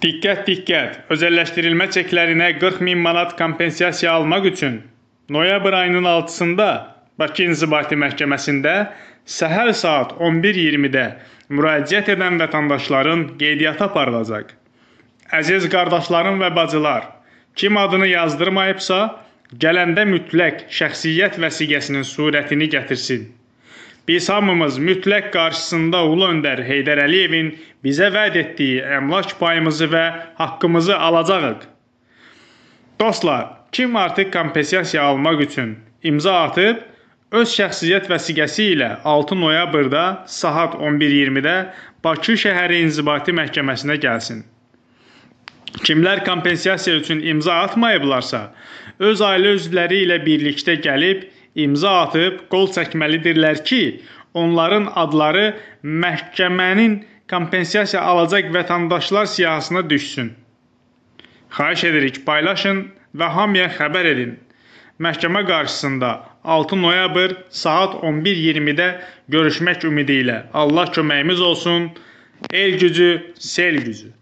Diqqət, diqqət! Özəlləşdirilmə çeklərinə 40 min manat kompensasiya almaq üçün noyabr ayının 6-sında Bakı İnzibati Məhkəməsində səhər saat 11:20-də müraciət edən vətəndaşların qeydiyyatı aparılacaq. Əziz qardaşlarım və bacılar, kim adını yazdırmayıbsa, gələndə mütləq şəxsiyyət vəsiqəsinin surətini gətirsin. Biz hamımız mütləq qarşısında Ulu Öndər Heydər Əliyevin bizə vəd etdiyi əmlak payımızı və haqqımızı alacağıq. Dostlar, kim artıq kompensasiya almaq üçün imza atıb, öz şəxsiyyət vəsiqəsi ilə 6 noyabrda saat 11:20-də Bakı şəhəri İnzibati Məhkəməsinə gəlsin. Kimlər kompensasiya üçün imza atmayıblarsa, öz ailə üzvləri ilə birlikdə gəlib imza atıb qol çəkməlidirlər ki, onların adları məhkəmənin kompensasiya alacaq vətəndaşlar siyahısına düşsün. Xahiş edirik paylaşın və hamıya xəbər edin. Məhkəmə qarşısında 6 noyabr saat 11:20-də görüşmək ümidi ilə Allah köməyimiz olsun. El gücü, sel gücü.